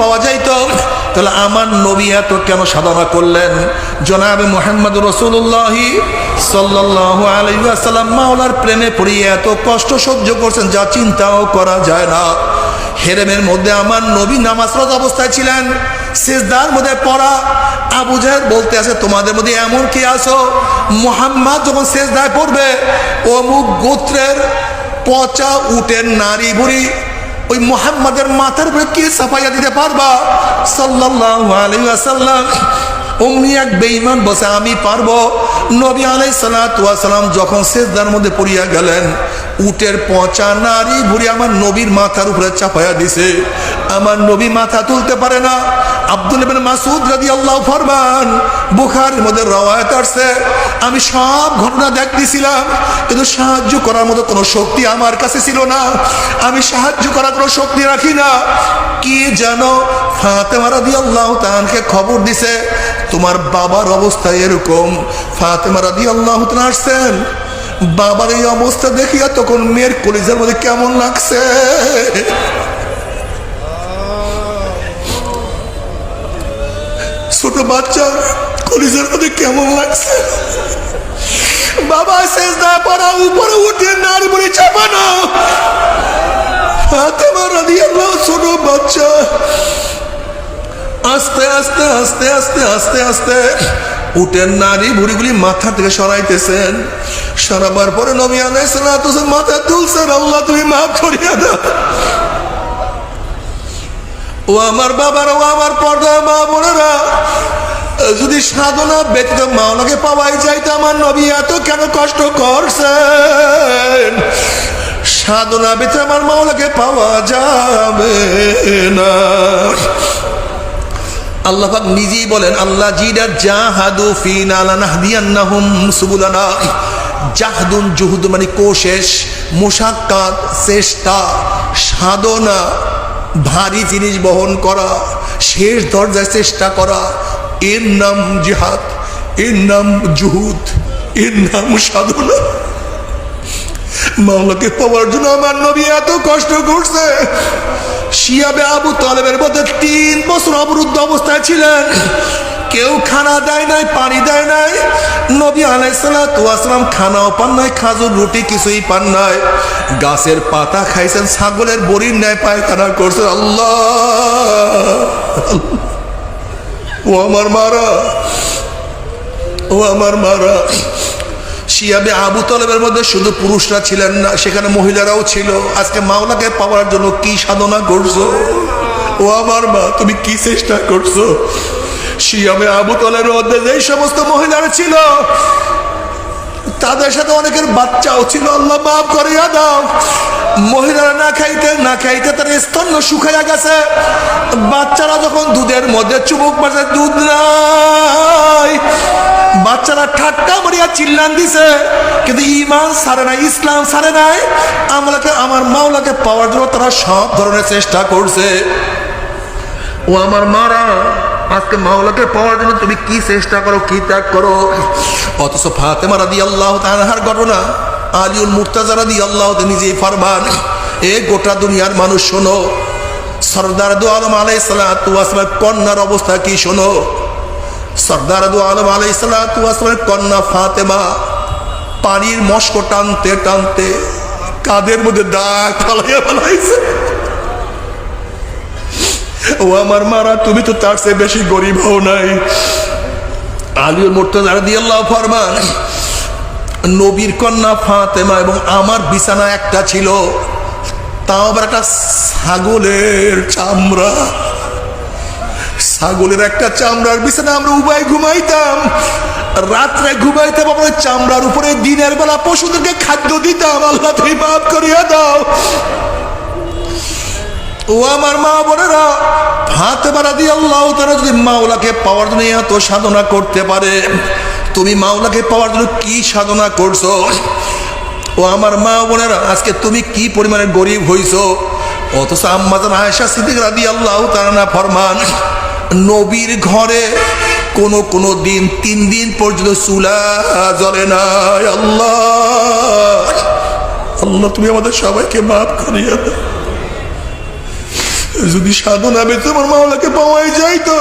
পাওয়া যাইত তাহলে আমার নবী এত কেন সাধনা করলেন? জনাবে মোহাম্মদ রসুল্লাহি সাল্লাহ আলাইসাল্লাম মাওলার প্রেমে পড়িয়ে এত কষ্ট সহ্য করছেন, যা চিন্তাও করা যায় না। হেরেমের মধ্যে আমার নবী নামাজরত অবস্থায় ছিলেন, সেজদার মধ্যে পড়া। আবু জাহেদ বলতে আছে, তোমাদের মধ্যে এমন কি আছো? মোহাম্মদ যখন সেজদায় পড়বে, অমুক গোত্রের পচা উটের নারী ভুড়ি ওই মোহাম্মদের মাথার উপরে কে সাফাইয়া দিতে পারবা? সাল্লাল্লাহু আলাইহি ওয়াসাল্লাম। অমনি এক বেঈমান বসে আমি পারব। নবী আলাই সালাম যখন সেজদার মধ্যে পড়িয়া গেলেন উটের পচা নারী ভুড়ি আমার নবীর মাথার উপরে চাপাইয়া দিছে। আমার নবী মাথা তুলতে পারে না। আব্দুল মাসুদ রাদিয়াল্লাহু ফরমান বুখারীর মধ্যে রওয়ায়াত আসছে। আমি সব ঘটনা দেখতেছিলাম কিন্তু সাহায্য করার মতো কোনো শক্তি আমার কাছে ছিল না। আমি সাহায্য করার কোনো শক্তি রাখি না। কি যেন ফাতেমা রাদিয়াল্লাহু তাআলাকে খবর দিছে, তোমার বাবার অবস্থা এরকম। ফাতেমা রাদিয়াল্লাহু তাআলা আসছেন বাবার এই অবস্থা দেখিয়া তখন মেয়ের কলিজার মধ্যে কেমন লাগছে? ছোট বাচ্চা কলিজার মধ্যে কেমন লাগছে? বাবা শেষ না পড়া উপরে উঠে নারী বলে চাপানো। ফাতেমা রাদিয়াল্লাহু ছোট বাচ্চা। আস্তে আস্তে আস্তে আস্তে আস্তে আস্তে। উটের নারী বুড়িগুলি মাথা থেকে সরাইতেছেন। সরাবার পরে নবী আলাইসালাম মাথা তুলছেন, আল্লাহ, তুমি মাফ করিয়া দাও। ও আমার বাবার, ও আমার পর্দা, মা বোনেরা, যদি সাধনা ব্যতীত মাওলাকে পাওয়াই যাইতে আমার নবী এত কেন কষ্ট করছেন? সাধনা ব্যতীত আমার মা মাওলাকে পাওয়া যাবে না। আল্লাহ পাক নিজেই বলেন আল্লাহ জিরা জাহাদু ফিনা লানাহদিয়ান্নাহুম সুবুলানা। জাহদুন জুহুদ মানে কোশেষ মুশাক্কাত চেষ্টা সাধনা, ভারী জিনিস বহন করা, শেষ দরজায় চেষ্টা করা। এর নাম জিহাদ, এর নাম জুহুদ, এর নাম সাধনা। মাওলাকে পাওয়ার জন্য আমার নবী এত কষ্ট করছে। শিয়াবে আবু তলেবের মধ্যে তিন বছর অবরুদ্ধ অবস্থায় ছিলেন। কেউ খানা দেয় নাই, পানি দেয় নাই। নবী আলাইসালাম খানাও পান নাই, খাজুর রুটি কিছুই পান নাই। গাছের পাতা খাইছেন, ছাগলের বড়ির ন্যায় পায়খানা করছেন। আল্লাহ! ও আমার মারা! ও আমার মারা! শিয়াবে আবু তলেবের মধ্যে শুধু পুরুষরা ছিলেন না, সেখানে মহিলারাও ছিল। আজকে মাওলাকে পাওয়ার জন্য কি সাধনা করছ? ও আমার মা, তুমি কি চেষ্টা করছ? শিয়াবে আবু তলের মধ্যে যে সমস্ত মহিলারা ছিল তাদের সাথে অনেকের বাচ্চাও ছিল। আল্লাহ মাফ করিয়া দাও। মহিলারা না খাইতে না খাইতে তার স্তন্য শুকাইয়া গেছে। বাচ্চারা যখন দুধের মধ্যে চুমুক মারছে, দুধ নাই। বাচ্চারা ঠাট্টা মারিয়া চিল্লান দিছে। কিন্তু ইমান সারে নাই, ইসলাম সারে নাই। আমলাকে, আমার মাওলাকে পাওয়ার জন্য তারা সব ধরনের চেষ্টা করছে। ও আমার মারা আজকে মাওলাকে পাওয়ার জন্য তুমি কি চেষ্টা করো, কি ত্যাগ করো? অথচ ফাতেমা রাদি আল্লাহ তাহার ঘটনা, আলিউল মুর্তাজা রাদি আল্লাহ নিজেই ফারমান, এ গোটা দুনিয়ার মানুষ শোনো, সর্দার দু আলম আলাই সালামের কন্যার অবস্থা কি শোনো? সর্দার দু আলম আলাই সালামের কন্যা ফাতেমা পানির মস্ক টানতে টানতে কাদের মধ্যে দাগ ফালাইয়া ফেলাইছে। ও আমার মারা, তুমি তো তার চেয়ে বেশি গরিব হও নাই। আলিউল মুর্তজা রাদিয়াল্লাহু ফরমান নবীর কন্যা ফাতেমা এবং আমার বিছানা একটা ছিল। তাও আবার একটা ছাগলের চামড়া। ছাগলের একটা চামড়ার বিছানা আমরা উভয় ঘুমাইতাম। রাত্রে ঘুমাইতাম আমরা চামড়ার উপরে দিনের বেলা পশুদেরকে খাদ্য দিতাম। আল্লাহ তুমি মাফ করিয়া দাও। ও আমার মা বোনেরা হাতে বাড়া দিয়ে আল্লাহ তারা যদি মাওলাকে পাওয়ার জন্য এত সাধনা করতে পারে, তুমি মাওলাকে পাওয়ার জন্য কি সাধনা করছ? ও আমার মা বোনেরা, আজকে তুমি কি পরিমাণে গরিব হইছো? অথচ আম্মাজান আয়েশা সিদ্দিক রাদি আল্লাহ তারা ফরমান, নবীর ঘরে কোন কোন দিন, তিন দিন পর্যন্ত চুলা জ্বলে না, আল্লাহ। আল্লাহ, তুমি আমাদের সবাইকে মাফ করিয়া দাও। যদি সাধনা বেঁচে আমার মাওলাকে পাওয়াই যাই তো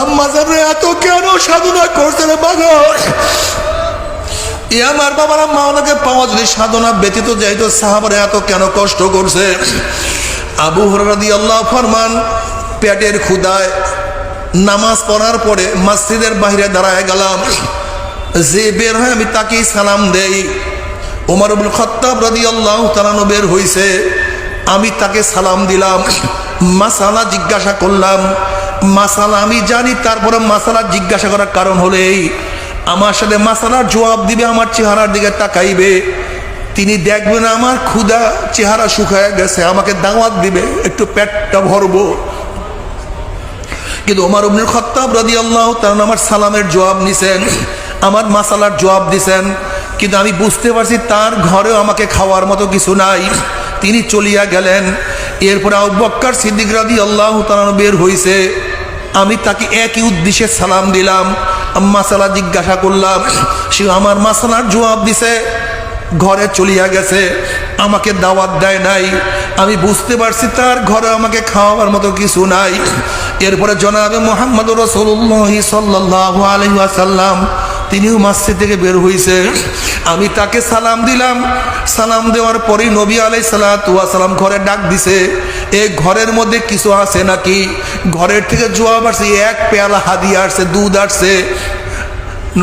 আম্মা জানে এত কেন সাধনা করছে রে বাবা এ আমার বাবারা মাওলাকে পাওয়া যদি সাধনা ব্যতীত যাইতো, সাহাবারে এত কেন কষ্ট করছে? আবু হরাদি আল্লাহ ফরমান, পেটের ক্ষুদায় নামাজ পড়ার পরে মসজিদের বাইরে দাঁড়ায় গেলাম। যে বের হয় আমি তাকেই সালাম দেই। ওমর আবুল খত্তাব রাদি আল্লাহ তালানো বের হইছে। আমি তাকে সালাম দিলাম, মাসালা জিজ্ঞাসা করলাম, মাসালা আমি জানি, তারপরে মাসালা জিজ্ঞাসা করার কারণ হলো এই, আমার সাথে মাসালার জবাব দিবে, আমার চেহারার দিকে তাকাইবে। তিনি দেখবেন আমার ক্ষুধা চেহারা শুকায় গেছে, আমাকে দাওয়াত দিবে, একটু পেটটা ভরবো। কিন্তু ওমর উবনুল খত্তাব রাদি আল্লাহ তার আমার সালামের জবাব নিছেন, আমার মাসালার জবাব দিছেন, কিন্তু আমি বুঝতে পারছি তার ঘরেও আমাকে খাওয়ার মতো কিছু নাই। তিনি চলিয়া গেলেন। এরপরে আব্বক্কার সিদ্দিক রাদি আল্লাহ তালানো বের হইছে। আমি তাকে একই উদ্দেশ্যে সালাম দিলাম। মাসালা জিজ্ঞাসা করলাম, সে আমার মাসালার জবাব দিছে, ঘরে চলিয়া গেছে, আমাকে দাওয়াত দেয় নাই। আমি বুঝতে পারছি তার ঘরে আমাকে খাওয়াবার মতো কিছু নাই। এরপরে জনাবে মোহাম্মদ রসুল্লাহ সাল্লাহ আলহাসাল্লাম তিনিও মাসি থেকে বের হয়েছে আমি তাকে সালাম দিলাম। সালাম দেওয়ার পরেই নবী আলাই সালাম ঘরে ডাক দিছে এই ঘরের মধ্যে কিছু আছে নাকি? ঘরের থেকে জবাব আসছে, এক পেয়ালা হাদিয়া আসছে, দুধ আসছে।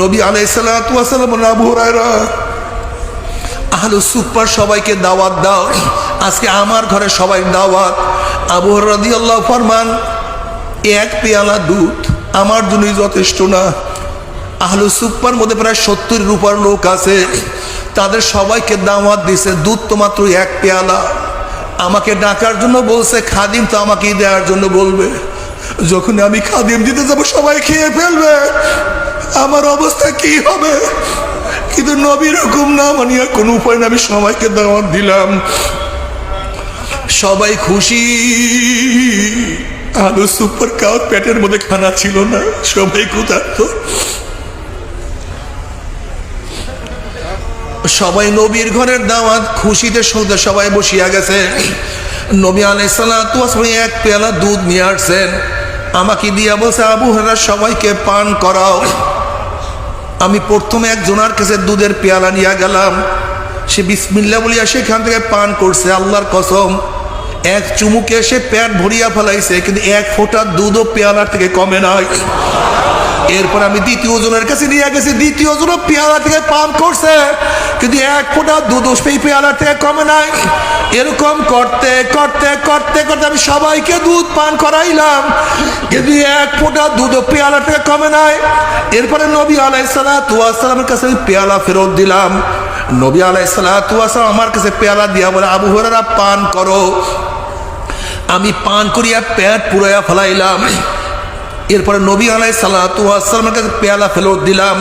নবী আলাই সালাম আবু হুরায়রা, আহলু সুপার সবাইকে দাওয়াত দাও। আজকে আমার ঘরে সবাই দাওয়াত। আবু রাদি আল্লাহ ফরমান এক পেয়ালা দুধ আমার জন্যই যথেষ্ট না। আহলু সুপার মধ্যে প্রায় সত্তর রূপার লোক আছে। তাদের সবাইকে দাওয়াত দিছে, দুধ তো মাত্র এক পেয়ালা। আমাকে ডাকার জন্য বলছে, খাদিম তো আমাকেই দেওয়ার জন্য বলবে। যখন আমি খাদিম দিতে যাব, সবাই খেয়ে ফেলবে। আমার অবস্থা কি হবে? কিন্তু নবীর হুকুম না মানিয়া কোনো উপায় না, আমি সবাইকে দাওয়াত দিলাম। সবাই খুশি। আলু সুপার কাউর পেটের মধ্যে খানা ছিল না। সবাই ক্ষুধার্ত। সবাই নবীর ঘরের দাওয়াত, খুশিতে সৌদে সবাই বসিয়া গেছে। নবী আলাইসাল্লাম এক পেয়ালা দুধ নিয়ে আসছেন। আমাকে দিয়া বলছে, আবু হেরা সবাইকে পান করাও। আমি প্রথমে একজনার কাছে দুধের পেয়ালা নিয়ে গেলাম। সে বিসমিল্লা বলিয়া সেখান থেকে পান করছে, আল্লাহর কসম। এক চুমুকে সে প্যাট ভরিয়া ফেলাইছে, কিন্তু এক ফোঁটা দুধও পেয়ালার থেকে কমে নাই। এরপর আমি দ্বিতীয় জনের কাছে নিয়ে গেছি। দ্বিতীয় জন পেয়ালা থেকে পান করছে। কিন্তু এক ফোঁটা দুধ সেই পেয়ালা থেকে কমে নাই। এরকম করতে করতে করতে করতে আমি সবাইকে দুধ পান করাইলাম। কিন্তু এক ফোঁটা দুধ পেয়ালা থেকে কমে নাই। এরপরে নবী আলাইসালামের কাছে আমি পেয়ালা ফেরত দিলাম। নবী আলাইসালাম আমার কাছে পেয়ালা দিয়া বলে, আবু হরারা পান করো। আমি পান করিয়া পেট পুরাইয়া ফেলাইলাম। এরপরে নবী আলাই সাল্লামের কাছে পেয়ালা ফেরত দিলাম।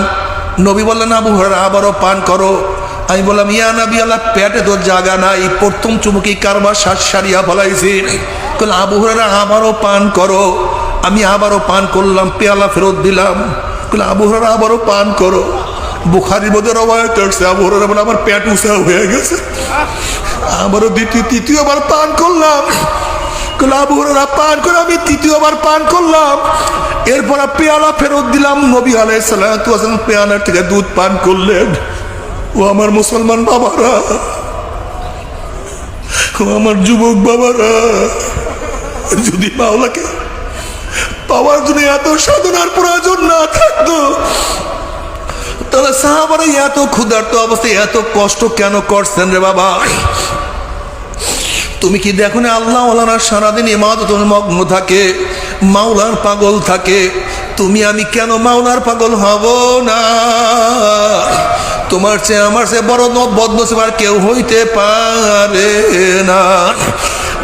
নবী বললেন, আবু হরারা আবারও পান করো। আমি বললাম, ইয়া নবী, আল্লাহ, পেটে তো জায়গা নাই। প্রথম চুমুকি কারবার শ্বাস সারিয়া ফলাইছি। আবু হরারা আবারও পান করো। আমি আবারও পান করলাম, পেয়ালা ফেরত দিলাম। আবু হরারা আবারও পান করো। বুখারির মধ্যে রবায়ত আসছে আবু বলে, আমার পেট উঁচা হয়ে গেছে। আবারও দ্বিতীয়, তৃতীয়বার পান করলাম। হরারা পান করে, আমি তৃতীয়বার পান করলাম। এরপর পেয়ালা ফেরত দিলাম। নবী আলাই সাল্লাম পেয়ালার থেকে দুধ পান করলেন। ও আমার মুসলমান বাবারা, ও আমার যুবক বাবারা, যদি মাওলাকে পাওয়ার জন্য এত সাধনার প্রয়োজন না থাকতো, তাহলে সাহাবারা এত ক্ষুধার্ত অবস্থায় এত কষ্ট কেন করছেন রে বাবা? তুমি কি দেখো না আল্লাহ সারাদিন ইমাদত মগ্ন থাকে? মাওলার পাগল থাকে। তুমি, আমি কেন মাওলার পাগল হব না? তোমার চেয়ে আমার চেয়ে বড় বদনসিব আর কেউ হইতে পারে না।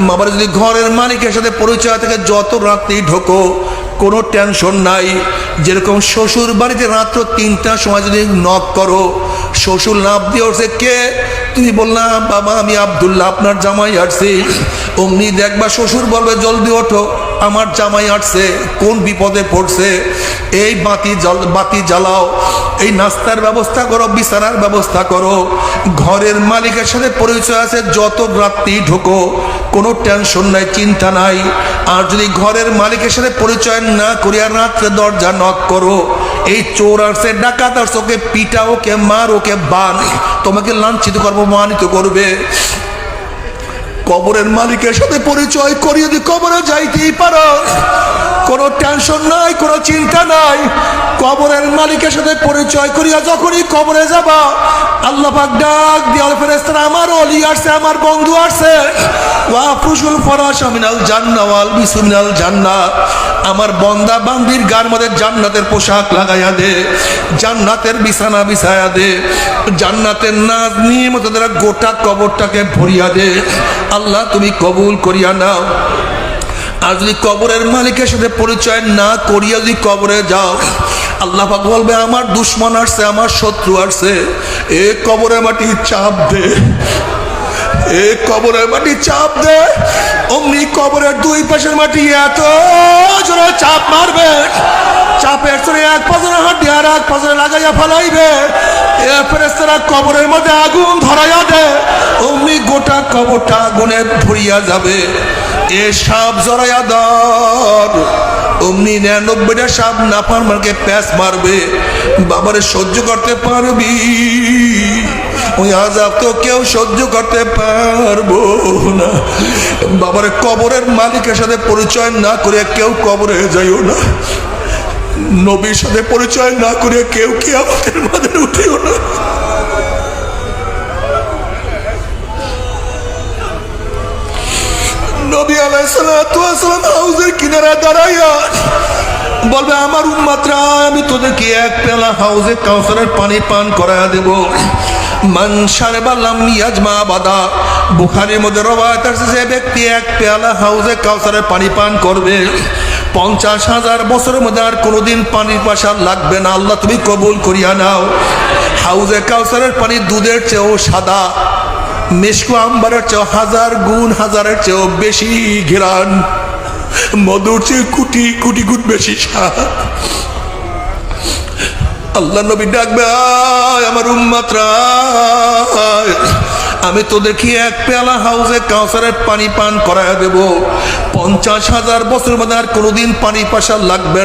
বাবার, যদি ঘরের মালিকের সাথে পরিচয় থেকে, যত রাত্রি ঢোকো, কোনো টেনশন নাই। যেরকম শ্বশুর বাড়িতে রাত্র তিনটার সময় যদি নক করো, শ্বশুর লাভ দিয়ে উঠছে, কে? তুমি বললাম বাবা, আমি আবদুল্লাহ, আপনার জামাই আসছি। অমনি দেখবা শ্বশুর বলবে, জলদি ওঠো। আমার জামাই আসছে, কোন বিপদে পড়ছে? এই বাতি জল বাতি জ্বালাও। এই নাস্তার ব্যবস্থা করো, বিছানার ব্যবস্থা করো। ঘরের মালিকের সাথে পরিচয় আছে, যত রাত্রি ঢোকো, কোনো টেনশন নাই, চিন্তা নাই। আর যদি ঘরের মালিকের সাথে পরিচয় না করিয়া রাত্রে দরজা নক করো, এই চোর আসছে, ডাকাত আসছে, ওকে পিটা ওকে মার, ওকে বান। তোমাকে লাঞ্ছিত করব মানিত করবে। কবরের মালিকের সাথে পরিচয় করি দি কবরে যাইতেই পারো। কোনো টেনশন নাই, কোনো চিন্তা নাই। কবরের মালিকের সাথে পরিচয় করিয়া যখনই কবরে যাবা, আল্লাহ পাক ডাক দিয়াল ফেরেস্তারা আমার অলি আসছে, আমার বন্ধু আসছে। ওয়া ফুসুল ফরাশ মিনাল জান্না, ওয়াল বিসমিনাল জান্না। আমার বন্দা বান্দির গার মধ্যে জান্নাতের পোশাক লাগাইয়া দে, জান্নাতের বিছানা বিছায়া দে, জান্নাতের নাচ নিয়মিত দ্বারা গোটা কবরটাকে ভরিয়া দে। আল্লাহ, তুমি কবুল করিয়া নাও। আর যদি কবরের মালিকের সাথে পরিচয় না করিয়া যদি কবরে যাও, আল্লাহ বলবে, আমার দুশ্মন আসছে, আমার শত্রু আসছে। এ কবরে মাটি চাপ দে। এ কবরে মাটি চাপ দে। অমনি কবরের দুই পাশের মাটি এত জোরে চাপ মারবে। চাপের সরে এক পাশে হাড্ডি আর এক পাশে লাগাইয়া ফেলাইবে। এ ফেরেস্তারা কবরের মধ্যে আগুন ধরাইয়া দে অমনি গোটা কবরটা আগুনে ভরিয়া যাবে। এ সাপ জড়াইয়া দর অমনি নিরানব্বইটা সাপ নাফার মারকে প্যাঁচ মারবে। বাবারে সহ্য করতে পারবি। ওই আজাব তো কেউ সহ্য করতে পারব না। বাবার, কবরের মালিকের সাথে পরিচয় না করে কেউ কবরে যাইও না। নবীর সাথে পরিচয় না করে কেউ কি আমাদের মাঝে উঠিও না। নবী আলাইসালাম হাউজের কিনারা দাঁড়াইয়া বলবে, আমার উম্মাত্রা, আমি তোদেরকে এক পেলা হাউজে কাউসারের পানি পান করায়া দেব। মান সারেবাল্লাম ইয়াজমা বাদা। বুখারির মধ্যে রবায়ত আছে যে ব্যক্তি এক পেয়ালা হাউজে কাউসারের পানি পান করবে। পঞ্চাশ হাজার বছরের মধ্যে আর কোনোদিন পানির পাশা লাগবে না। আল্লাহ তুমি কবুল করিয়া নাও। হাউজে কাউসারের পানি দুধের চেয়েও সাদা। মেশকো আম্বারের চেয়েও হাজার গুণ হাজারের চেয়েও বেশি ঘেরান। মধুর চেয়ে কুটি কুটি গুণ বেশি স্বাদ। আল্লাহ নবী ডাকবে আমার উম্মাত্রা। আমি দেখি এক পেয়ালা হাউসে কাউসারের পানি পান করায় দেব পঞ্চাশ হাজার বছর বাদে আর কোনোদিন পানি পাশা লাগবে না